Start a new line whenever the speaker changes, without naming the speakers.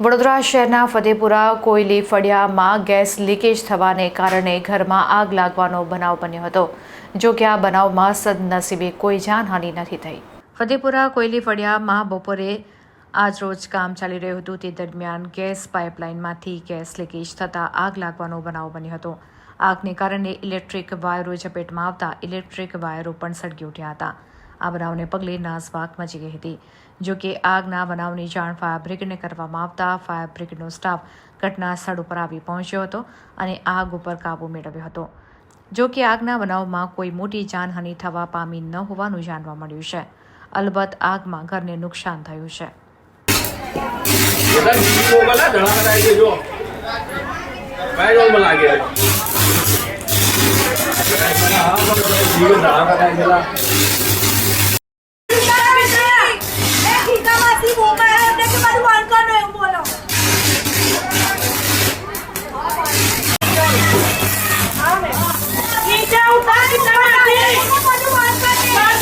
વડોદરા શહેરના ફતેપુરા, કોયલી ફળિયામાં gas leakage થવાને કારણે ઘરમાં આગ લાગવાનો બનાવ બન્યો હતો. જો કે આ બનાવમાં સદનસીબે કોઈ જાનહાનિ નથી થઈ. ફતેપુરા, કોયલી ફળિયામાં બપોરે આજરોજ કામ ચાલી રહ્યું હતું. તે દરમિયાન ગેસ પાઇપલાઇનમાંથી ગેસ લીકેજ થતાં આગ લાગવાનો બનાવ બન્યો હતો. આગને કારણે ઇલેક્ટ્રિક વાયરો ઝપેટમાં આવતા ઇલેક્ટ્રિક વાયરો પણ સળગી ઉઠ્યા હતા. આ બનાવને પગલે નાસભાગ મચી ગઈ હતી. જો કે આગના બનાવની જાણ ફાયર બ્રિગેડને કરવામાં આવતા ફાયર બ્રિગેડનો સ્ટાફ ઘટના સ્થળ ઉપર આવી પહોંચ્યો હતો અને આગ ઉપર કાબૂ મેળવ્યો હતો. જો કે આગના બનાવમાં કોઈ મોટી જાનહાનિ થવા પામી ન હોવાનું જાણવા મળ્યું છે. અલબત્ત આગમાં ઘરને નુકસાન થયું છે.
લાગે Então, vai.